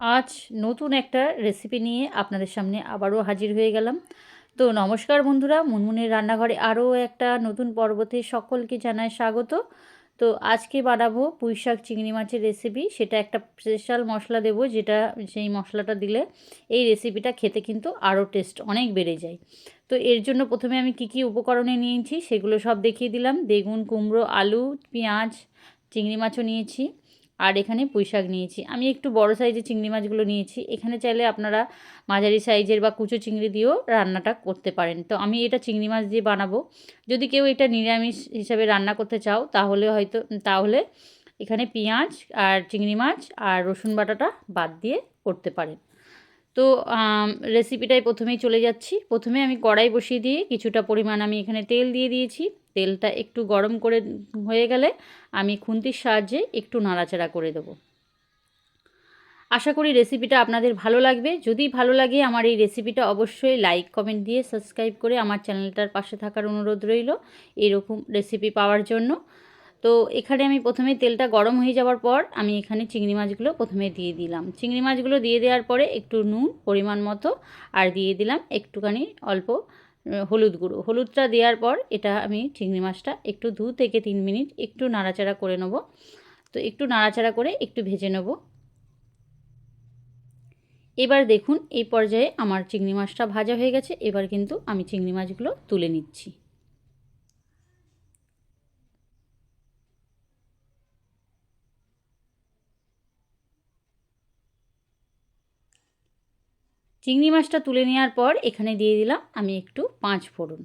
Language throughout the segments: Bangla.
আজ নতুন একটা রেসিপি নিয়ে আপনাদের সামনে আবারও হাজির হয়ে গেলাম। তো নমস্কার বন্ধুরা, মুনমুনের রান্নাঘরে আরও একটা নতুন পর্বতে সকলকে জানায় স্বাগত। তো আজকে বানাবো পুঁই শাক চিংড়ি মাছের রেসিপি সেটা একটা স্পেশাল মশলা দেব, যেটা সেই মশলাটা দিলে এই রেসিপিটা খেতে কিন্তু আরও টেস্ট অনেক বেড়ে যায়। তো এর জন্য প্রথমে আমি কি কি উপকরণে নিয়েছি সেগুলো সব দেখিয়ে দিলাম। বেগুন, কুমড়ো, আলু, পেঁয়াজ, চিংড়ি মাছও নিয়েছি। আর এখানে পুঁই শাক নিয়েছি। আমি একটু বড় সাইজের চিংড়ি মাছগুলো নিয়েছি। এখানে চাইলে আপনারা মাঝারি সাইজের বা কুচো চিংড়ি দিয়েও রান্নাটা করতে পারেন। তো আমি এটা চিংড়ি মাছ দিয়ে বানাবো। যদি কেউ এটা নিরামিষ হিসাবে রান্না করতে চাও, তাহলে হয়তো, তাহলে এখানে পেঁয়াজ আর চিংড়ি মাছ আর রসুন বাটাটা বাদ দিয়ে করতে পারেন। তো রেসিপিটাই প্রথমেই চলে যাচ্ছি। প্রথমে আমি কড়াই বসিয়ে দিয়ে কিছুটা পরিমাণ আমি এখানে তেল দিয়ে দিয়েছি। তেলটা একটু গরম করে হয়ে গেলে আমি খুন্তির সাহায্যে একটু নাড়াচাড়া করে দেবো। আশা করি রেসিপিটা আপনাদের ভালো লাগবে। যদি ভালো লাগে আমার এই রেসিপিটা অবশ্যই লাইক, কমেন্ট দিয়ে সাবস্ক্রাইব করে আমার চ্যানেলটার পাশে থাকার অনুরোধ রইল এরকম রেসিপি পাওয়ার জন্য। তো এখানে আমি প্রথমে তেলটা গরম হয়ে যাওয়ার পর আমি এখানে চিংড়ি মাছগুলো প্রথমে দিয়ে দিলাম। চিংড়ি মাছগুলো দিয়ে দেওয়ার পরে একটু নুন পরিমাণ মতো আর দিয়ে দিলাম একটুখানি অল্প হলুদ গুঁড়ো। হলুদটা দেওয়ার পর এটা আমি চিংড়ি মাছটা একটু দু থেকে তিন মিনিট একটু নাড়াচাড়া করে নেব। তো একটু নাড়াচাড়া করে একটু ভেজে নেব। এবার দেখুন এই পর্যায়ে আমার চিংড়ি মাছটা ভাজা হয়ে গেছে। এবার কিন্তু আমি চিংড়ি মাছগুলো তুলে নিচ্ছি। চিংড়ি মাছটা তুলে নেওয়ার পর এখানে দিয়ে দিলাম আমি একটু পাঁচ ফোড়ন।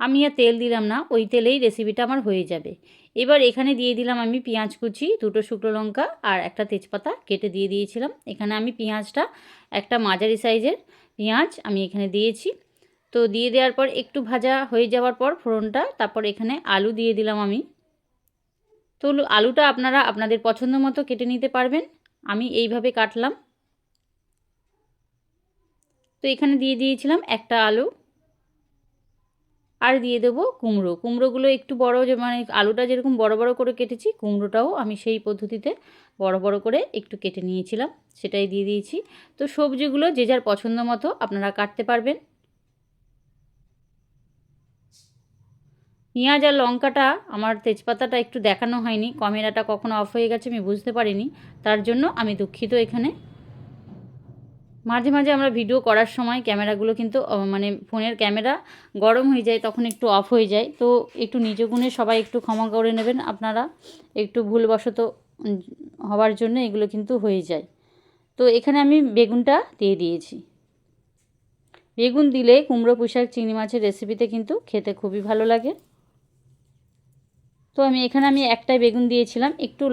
আমি আর তেল দিলাম না, ওই তেলেই রেসিপিটা আমার হয়ে যাবে। এবার এখানে দিয়ে দিলাম আমি পেঁয়াজ কুচি, দুটো শুকনো লঙ্কা আর একটা তেজপাতা কেটে দিয়ে দিয়েছিলাম। এখানে আমি পেঁয়াজটা একটা মাঝারি সাইজের পেঁয়াজ আমি এখানে দিয়েছি। তো দিয়ে দেওয়ার পর একটু ভাজা হয়ে যাওয়ার পর ফোড়নটা, তারপর এখানে আলু দিয়ে দিলাম আমি। তো আলুটা আপনারা আপনাদের পছন্দ মতো কেটে নিতে পারবেন। আমি এইভাবে কাটলাম। তো এখানে দিয়ে দিয়েছিলাম একটা আলু। আর দিয়ে দেবো কুমড়ো। কুমড়োগুলো একটু বড় যে মানে আলুটা যেরকম বড় বড় করে কেটেছি, কুমড়োটাও আমি সেই পদ্ধতিতে বড় বড় করে একটু কেটে নিয়েছিলাম। সেটাই দিয়ে দিয়েছি। তো সবজিগুলো যে যার পছন্দ মতো আপনারা কাটতে পারবেন। পেঁয়াজ আর লঙ্কাটা আমার তেজপাতাটা একটু দেখানো হয়নি। ক্যামেরাটা কখনো অফ হয়ে গেছে, আমি বুঝতে পারিনি। তার জন্য আমি দুঃখিত এখানে। মাঝে মাঝে আমরা ভিডিও করার সময় ক্যামেরাগুলো কিন্তু মানে ফোনের ক্যামেরা গরম হয়ে যায়, তখন একটু অফ হয়ে যায়। তো একটু নিজ গুণে সবাই একটু ক্ষমা করে নেবেন আপনারা। একটু ভুলবশত হওয়ার জন্য এগুলো কিন্তু হয়ে যায়। তো এখানে আমি বেগুনটা দিয়ে দিয়েছি। বেগুন দিলে কুমড়ো পুঁশাক চিংড়ি মাছের রেসিপিতে কিন্তু খেতে খুবই ভালো লাগে। তো আমি এখানে আমি একটাই বেগুন দিয়েছিলাম, একটু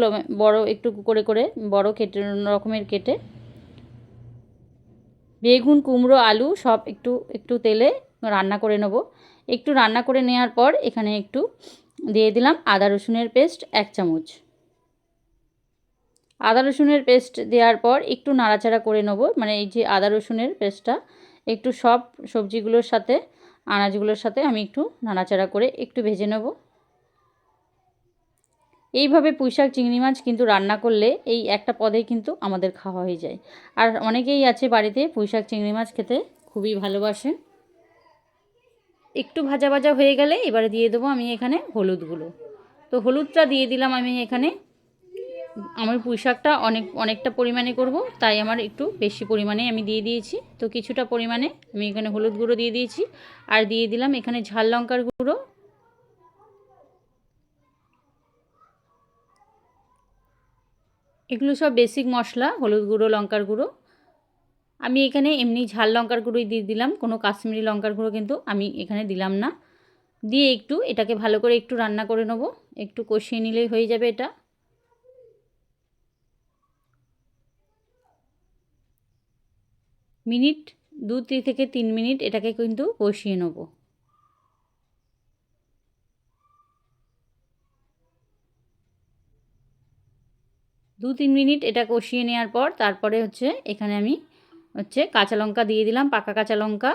বড়, একটু করে করে, বড় কেটে রকমের কেটে। বেগুন, কুমড়ো, আলু সব একটু একটু তেলে রান্না করে নেব। একটু রান্না করে নেওয়ার পর এখানে একটু দিয়ে দিলাম আদা রসুনের পেস্ট এক চামচ। আদা রসুনের পেস্ট দেওয়ার পর একটু নাড়াচাড়া করে নেব মানে এই যে আদা রসুনের পেস্টটা, একটু সব সবজিগুলোর সাথে, আনাজগুলোর সাথে আমি একটু নাড়াচাড়া করে একটু ভেজে নেব। এইভাবে পুঁইশাক চিংড়ি মাছ কিন্তু রান্না করলে এই একটা পদে কিন্তু আমাদের খাওয়া হয়ে যায়। আর অনেকেই আছে বাড়িতে পুঁইশাক চিংড়ি মাছ খেতে খুবই ভালোবাসেন। একটু ভাজা ভাজা হয়ে গেলে এবারে দিয়ে দেবো আমি এখানে হলুদগুলো। তো হলুদটা দিয়ে দিলাম আমি এখানে। আমার পুঁই শাকটা অনেক, অনেকটা পরিমাণে করব, তাই আমার একটু বেশি পরিমাণে আমি দিয়ে দিয়েছি। তো কিছুটা পরিমাণে আমি এখানে হলুদ গুঁড়ো দিয়ে দিয়েছি। আর দিয়ে দিলাম এখানে ঝাল লঙ্কার গুঁড়ো। এগুলো সব বেসিক মশলা, হলুদ গুঁড়ো, লঙ্কার গুঁড়ো। আমি এখানে এমনি ঝাল লঙ্কার গুঁড়োই দিয়ে দিলাম, কোনো কাশ্মীরি লঙ্কার গুঁড়ো কিন্তু আমি এখানে দিলাম না। দিয়ে একটু এটাকে ভালো করে একটু রান্না করে নেব, একটু কষিয়ে নিলেই হয়ে যাবে এটা। মিনিট দু থেকে তিন মিনিট এটাকে কিন্তু কষিয়ে নেব। দু তিন মিনিট এটা কষিয়ে নেওয়ার পর তারপরে হচ্ছে এখানে আমি হচ্ছে কাঁচা লঙ্কা দিয়ে দিলাম, পাকা কাঁচা লঙ্কা।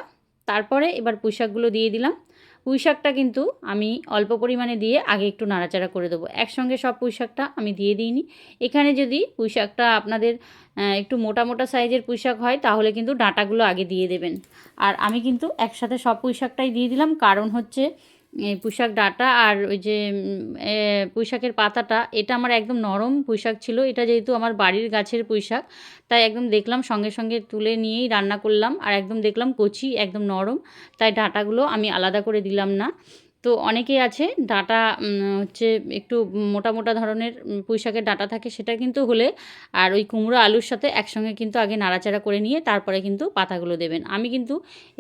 তারপরে এবার পুঁশাকগুলো দিয়ে দিলাম। পুঁই শাকটা কিন্তু আমি অল্প পরিমাণে দিয়ে আগে একটু নাড়াচাড়া করে দেবো। একসঙ্গে সব পুঁই শাকটা আমি দিয়ে দিইনি। এখানে যদি পুঁই শাকটা আপনাদের একটু মোটা মোটা সাইজের পুঁই শাক হয় তাহলে কিন্তু ডাঁটাগুলো আগে দিয়ে দেবেন। আর আমি কিন্তু একসাথে সব পুঁই শাকটাই দিয়ে দিলাম। কারণ হচ্ছে পুঁইশাক ডাঁটা আর ওই যে পোশাকের পাতাটা, এটা আমার একদম নরম পুঁইশাক ছিল। এটা যেহেতু আমার বাড়ির গাছের পুঁইশাক, তাই একদম দেখলাম, সঙ্গে সঙ্গে তুলে নিয়েই রান্না করলাম। আর একদম দেখলাম কচি, একদম নরম, তাই ডাঁটাগুলো আমি আলাদা করে দিলাম না। তো অনেকেই আছে, ডাঁটা হচ্ছে একটু মোটা মোটা ধরনের পুঁইশাকের ডাঁটা থাকে সেটা কিন্তু হলে আর ওই কুমড়ো আলুর সাথে একসঙ্গে কিন্তু আগে নাড়াচাড়া করে নিয়ে তারপরে কিন্তু পাতাগুলো দেবেন। আমি কিন্তু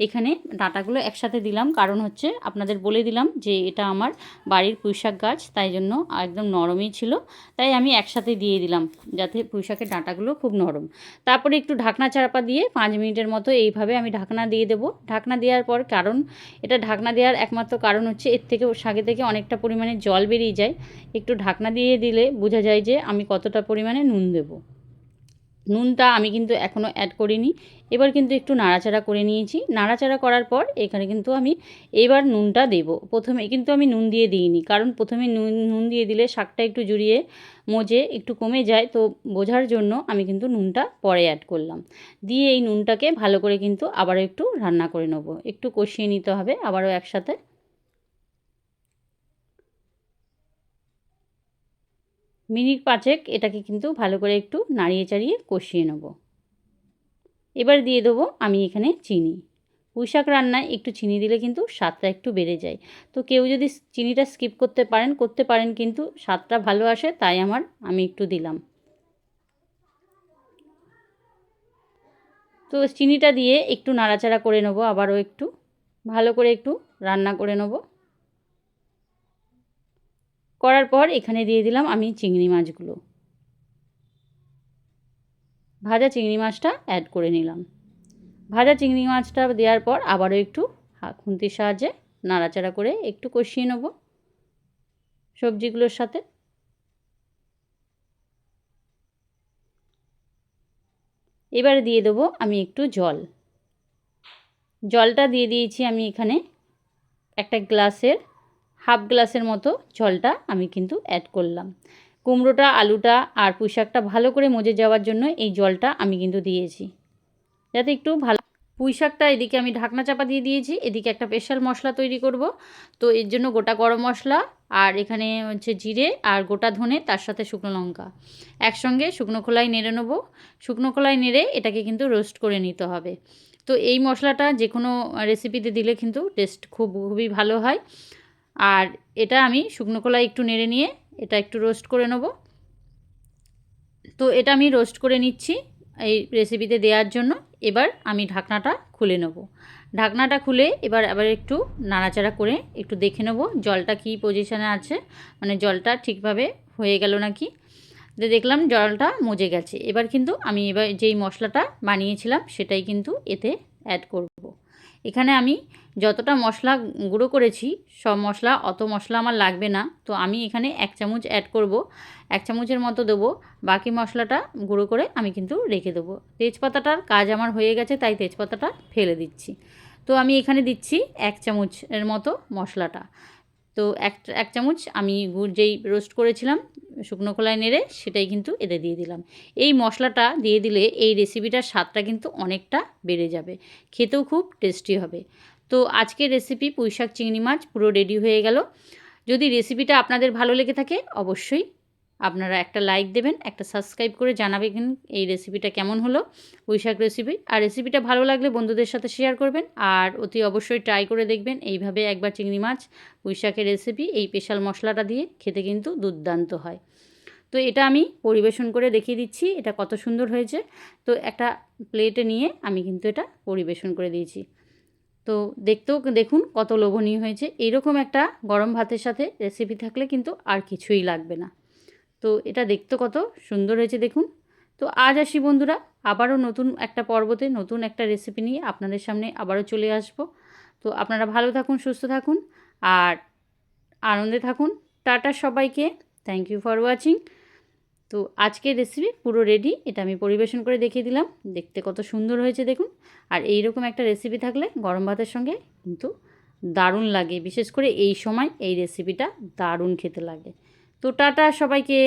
এখানে ডাঁটাগুলো একসাথে দিলাম, কারণ হচ্ছে আপনাদের বলে দিলাম যে এটা আমার বাড়ির পুঁইশাক গাছ, তাই জন্য একদম নরমই ছিল। তাই আমি একসাথে দিয়ে দিলাম যাতে পুঁইশাকের ডাঁটাগুলো খুব নরম। তারপরে একটু ঢাকনা চাপা দিয়ে পাঁচ মিনিটের মতো এইভাবে আমি ঢাকনা দিয়ে দেবো। ঢাকনা দেওয়ার পর কারণ, এটা ঢাকনা দেওয়ার একমাত্র কারণ হচ্ছে এর থেকে শাকে থেকে অনেকটা পরিমাণে জল বেরিয়ে যায়। একটু ঢাকনা দিয়ে দিলে বোঝা যায় যে আমি কতটা পরিমাণে নুন দেবো। নুনটা আমি কিন্তু এখনও অ্যাড করিনি। এবার কিন্তু একটু নাড়াচাড়া করে নিয়েছি। নাড়াচাড়া করার পর এখানে কিন্তু আমি এবার নুনটা দেব। প্রথমে কিন্তু আমি নুন দিয়ে দিইনি, কারণ প্রথমে নুন নুন দিয়ে দিলে শাকটা একটু জুড়িয়ে মজে একটু কমে যায়। তো বোঝার জন্য আমি কিন্তু নুনটা পরে অ্যাড করলাম। দিয়ে এই নুনটাকে ভালো করে কিন্তু আবারও একটু রান্না করে নেব। একটু কষিয়ে নিতে হবে, আবারও একসাথে মিনিট পাঁচেক এটাকে কিন্তু ভালো করে একটু নাড়িয়ে চাড়িয়ে কষিয়ে নেব। এবার দিয়ে দেবো আমি এখানে চিনি। পুঁইশাক রান্নায় একটু চিনি দিলে কিন্তু স্বাদটা একটু বেড়ে যায়। তো কেউ যদি চিনিটা স্কিপ করতে পারেন করতে পারেন কিন্তু স্বাদটা ভালো আসে তাই আমার, আমি একটু দিলাম। তো চিনিটা দিয়ে একটু নাড়াচাড়া করে নেব আবারও একটু। ভালো করে একটু রান্না করে নেব। করার পর এখানে দিয়ে দিলাম আমি চিংড়ি মাছগুলো। ভাজা চিংড়ি মাছটা অ্যাড করে নিলাম। ভাজা চিংড়ি মাছটা দেওয়ার পর আবারও একটু খুন্তির সাহায্যে নাড়াচাড়া করে একটু কষিয়ে নেব। সবজিগুলোর সাথে। এবারে দিয়ে দেবো আমি একটু জল। জলটা দিয়ে দিয়েছি আমি এখানে একটা গ্লাসের হাফ গ্লাসের মতো জলটা আমি কিন্তু অ্যাড করলাম। কুমড়োটা, আলুটা আর পুঁইশাকটা ভালো করে মজে যাওয়ার জন্য এই জলটা আমি কিন্তু দিয়েছি। যাতে একটু ভালো পুঁইশাকটা এদিকে আমি ঢাকনা চাপা দিয়ে দিয়েছি, এদিকে একটা স্পেশাল মশলা তৈরি করব। তো এর জন্য গোটা গরম মশলা আর এখানে হচ্ছে জিরে আর গোটা ধনে, তার সাথে শুকনো লঙ্কা। একসঙ্গে শুকনো খোলায় নেড়ে নেব। শুকনো খোলায় নেড়ে এটাকে কিন্তু রোস্ট করে নিতে হবে। তো এই মশলাটা যে কোনো রেসিপিতে দিলে কিন্তু টেস্ট খুব, খুবই ভালো হয়। আর এটা আমি শুকনো কলাই একটু নেড়ে নিয়ে এটা একটু রোস্ট করে নেব। তো এটা আমি রোস্ট করে নিচ্ছি এই রেসিপিতে দেওয়ার জন্য। এবার আমি ঢাকনাটা খুলে নেব। ঢাকনাটা খুলে এবার আবার একটু নাড়াচাড়া করে একটু দেখে নেব জলটা কী পজিশানে আছে। মানে জলটা ঠিকভাবে হয়ে গেল নাকি? দেখলাম জলটা মজে গেছে। এবার কিন্তু আমি এবার যেই মশলাটা বানিয়েছিলাম সেটাই কিন্তু এতে অ্যাড করব। এখানে আমি যতটা মশলা গুঁড়ো করেছি, সব মশলা, অত মশলা আমার লাগবে না। তো আমি এখানে এক চামচ অ্যাড করব, এক চামচের মতো দেবো। বাকি মশলাটা গুঁড়ো করে আমি কিন্তু রেখে দেবো। তেজপাতাটার কাজ আমার হয়ে গেছে, তাই তেজপাতাটা ফেলে দিচ্ছি। তো আমি এখানে দিচ্ছি এক চামচের মতো মশলাটা। তো এক এক চামচ আমি গুড় যেই রোস্ট করেছিলাম, শুকনো খোলায় নেড়ে সেটাই কিন্তু এতে দিয়ে দিলাম। এই মশলাটা দিয়ে দিলে এই রেসিপিটার স্বাদটা কিন্তু অনেকটা বেড়ে যাবে, খেতেও খুব টেস্টি হবে। তো আজকের রেসিপি পুঁইশাক, চিংড়ি মাছ পুরো রেডি হয়ে গেল। যদি রেসিপিটা আপনাদের ভালো লেগে থাকে, অবশ্যই আপনারা একটা লাইক দেবেন, একটা সাবস্ক্রাইব করে জানাবেন এই রেসিপিটা কেমন হলো পুঁইশাক রেসিপি আর রেসিপিটা ভালো লাগলে বন্ধুদের সাথে শেয়ার করবেন, আর অতি অবশ্যই ট্রাই করে দেখবেন এইভাবে একবার চিংড়ি মাছ পুঁইশাকের রেসিপি এই স্পেশাল মশলাটা দিয়ে খেতে কিন্তু দুর্দান্ত হয়। তো এটা আমি পরিবেশন করে দেখিয়ে দিচ্ছি, এটা কত সুন্দর হয়েছে। তো একটা প্লেটে নিয়ে আমি কিন্তু এটা পরিবেশন করে দিয়েছি। তো দেখতেও দেখুন কত লোভনীয় হয়েছে। এইরকম একটা গরম ভাতের সাথে রেসিপি থাকলে কিন্তু আর কিছুই লাগবে না। তো এটা দেখতে কত সুন্দর হয়েছে দেখুন। তো আজ আসি বন্ধুরা, আবারও নতুন একটা পর্বতে নতুন একটা রেসিপি নিয়ে আপনাদের সামনে আবারও চলে আসব। তো আপনারা ভালো থাকুন, সুস্থ থাকুন আর আনন্দে থাকুন। টাটা সবাইকে থ্যাংক ইউ ফর ওয়াচিং তো আজকের রেসিপি পুরো রেডি এটা আমি পরিবেশন করে দেখিয়ে দিলাম। দেখতে কত সুন্দর হয়েছে দেখুন। আর এই রকম একটা রেসিপি থাকলে গরম ভাতের সঙ্গে কিন্তু দারুণ লাগে। বিশেষ করে এই সময় এই রেসিপিটা দারুণ খেতে লাগে। তো টাটা সবাইকে।